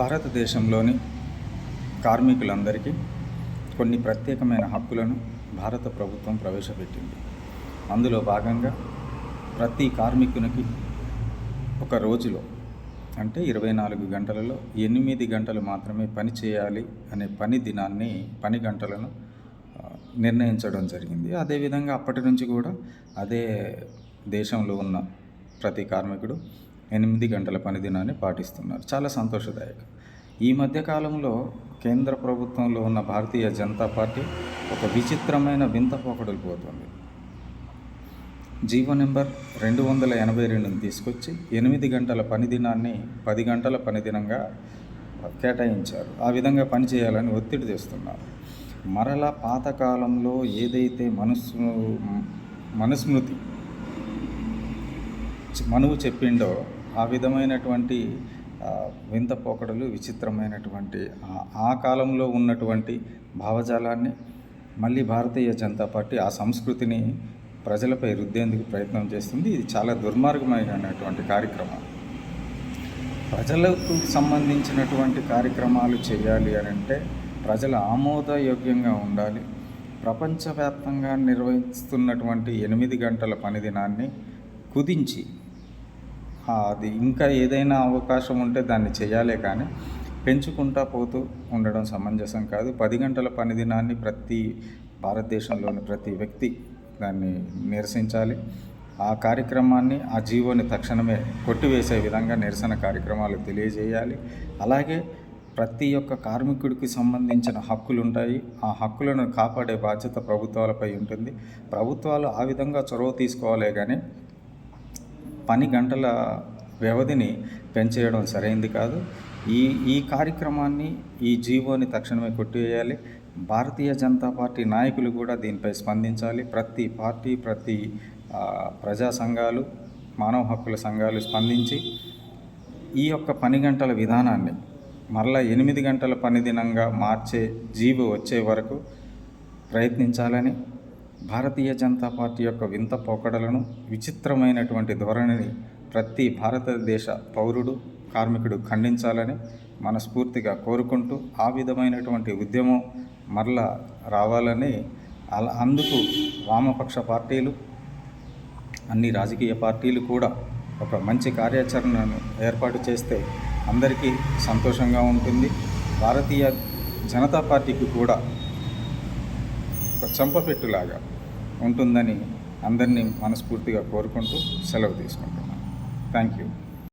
భారతదేశంలోని కార్మికులందరికీ కొన్ని ప్రత్యేకమైన హక్కులను భారత ప్రభుత్వం ప్రవేశపెట్టింది. అందులో భాగంగా ప్రతి కార్మికునికి ఒక రోజులో అంటే ఇరవై నాలుగు గంటలలో ఎనిమిది గంటలు మాత్రమే పని చేయాలి అనే పని దినాన్ని పని గంటలను నిర్ణయించడం జరిగింది. అదేవిధంగా అప్పటి నుంచి కూడా అదే దేశంలో ఉన్న ప్రతి కార్మికుడు ఎనిమిది గంటల పనిదినాన్ని పాటిస్తున్నారు. చాలా సంతోషదాయకం. ఈ మధ్యకాలంలో కేంద్ర ప్రభుత్వంలో ఉన్న భారతీయ జనతా పార్టీ ఒక విచిత్రమైన వింత పోకడలు పోతుంది. జీవో నెంబర్ రెండు వందల ఎనభై రెండుని తీసుకొచ్చి ఎనిమిది గంటల పనిదినాన్ని పది గంటల పనిదినంగా కేటాయించారు. ఆ విధంగా పనిచేయాలని ఒత్తిడి తెస్తున్నారు. మరలా పాతకాలంలో ఏదైతే మనస్సు మనుస్మృతి మనువు చెప్పిండో ఆ విధమైనటువంటి వింత పోకడలు విచిత్రమైనటువంటి ఆ- కాలంలో ఉన్నటువంటి భావజాలాన్ని మళ్ళీ భారతీయ జనతా పార్టీ ఆ సంస్కృతిని ప్రజలపై రుద్దేందుకు ప్రయత్నం చేస్తుంది. ఇది చాలా దుర్మార్గమైనటువంటి కార్యక్రమం. ప్రజలకు సంబంధించినటువంటి కార్యక్రమాలు చేయాలి అని అంటే ప్రజల ఆమోదయోగ్యంగా ఉండాలి. ప్రపంచవ్యాప్తంగా నిర్వహిస్తున్నటువంటి ఎనిమిది గంటల పనిదినాన్ని కుదించి అది ఇంకా ఏదైనా అవకాశం ఉంటే దాన్ని చేయాలే కానీ పెంచుకుంటా పోతూ ఉండడం సమంజసం కాదు. పది గంటల పని దినాన్ని ప్రతి భారతదేశంలోని ప్రతి వ్యక్తి దాన్ని నిరసించాలి. ఆ కార్యక్రమాన్ని ఆ జీవోని తక్షణమే కొట్టివేసే విధంగా నిరసన కార్యక్రమాలు తెలియజేయాలి. అలాగే ప్రతి ఒక్క కార్మికుడికి సంబంధించిన హక్కులు ఉంటాయి. ఆ హక్కులను కాపాడే బాధ్యత ప్రభుత్వాలపై ఉంటుంది. ప్రభుత్వాలు ఆ విధంగా చొరవ తీసుకోవాలే కానీ పని గంటల వ్యవధిని పెంచేయడం సరైంది కాదు. ఈ ఈ కార్యక్రమాన్ని ఈ జీవోని తక్షణమే కొట్టివేయాలి. భారతీయ జనతా పార్టీ నాయకులు కూడా దీనిపై స్పందించాలి. ప్రతి పార్టీ ప్రతి ప్రజా సంఘాలు మానవ హక్కుల సంఘాలు స్పందించి ఈ యొక్క పని గంటల విధానాన్ని మరలా ఎనిమిది గంటల పని దినంగా మార్చే జీవో వచ్చే వరకు ప్రయత్నించాలని భారతీయ జనతా పార్టీ యొక్క వింత పోకడలను విచిత్రమైనటువంటి ధోరణిని ప్రతి భారతదేశ పౌరుడు కార్మికుడు ఖండించాలని మనస్ఫూర్తిగా కోరుకుంటూ ఆ విధమైనటువంటి ఉద్యమం మరలా రావాలని అలా అందుకు వామపక్ష పార్టీలు అన్ని రాజకీయ పార్టీలు కూడా ఒక మంచి కార్యాచరణను ఏర్పాటు చేస్తే అందరికీ సంతోషంగా ఉంటుంది. భారతీయ జనతా పార్టీకి కూడా ఒక చంపపెట్టులాగా ఉంటుందని అందరినీ మనస్ఫూర్తిగా కోరుకుంటూ సెలవు తీసుకుంటున్నాను. Thank you.